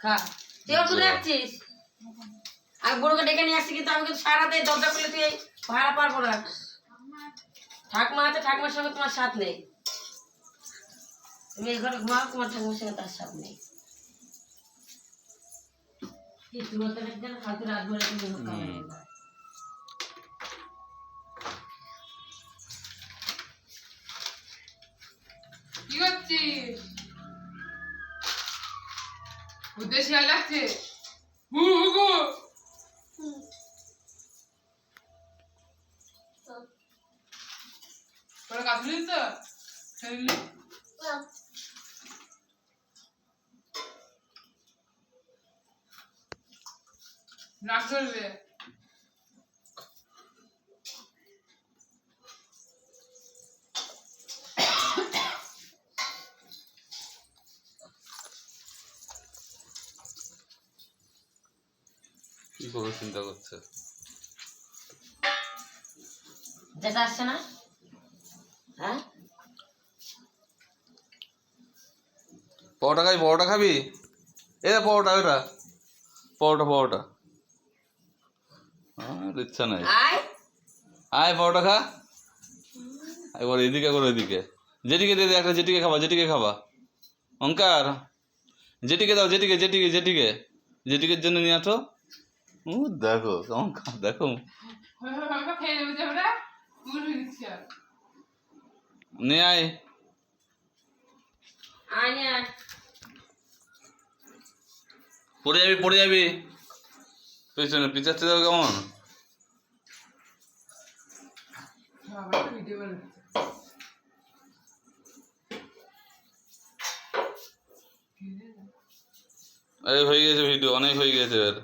খা। তুই ওর কোথায় যাচ্ছিস? আমি বুড়োকে ডেকে নিয়ে আসছি কিন্তু আমি সারাতে দরজা খুলে তুই ভাড়া পারব না। ঠাকুমা আছে ঠাকুমার সঙ্গে তোমার সাথ নেই। তুমি ঘরে ঘুমাও তোমার ঠাকুমার সঙ্গে তার সাথ নেই। কি তুই করছিস উদ্দেশ্যে লাগছে? হু হু গো। তোরা কাজ করিস তো? নাক ধরবে কি করে চিন্তা করছে? যেটা আসছে না? হ্যাঁ? পরোটা খাবি পরোটা খাবি? এ পরোটা ওটা। পরোটা পরোটা। ইচ্ছা নাই। আয়। পরোটা খা। এবার এদিকে করে এদিকে। জেটিকে দিয়ে দে একটা জেটিকে খাবা জেটিকে খাবা। অঙ্কার জেটিকে দাও জেটিকে জেটিকে জেটিকে জেটিকের জন্য নিয়ে আসো। ও দেখো অঙ্কার দেখো। নিয়ে আয়। পড়ে যাবি পড়ে যাবি। পেছনে পিছাচ্ছে দেখো কেমন। আরে হয়ে গেছে ভিডিও অনেক হয়ে গেছে এবার।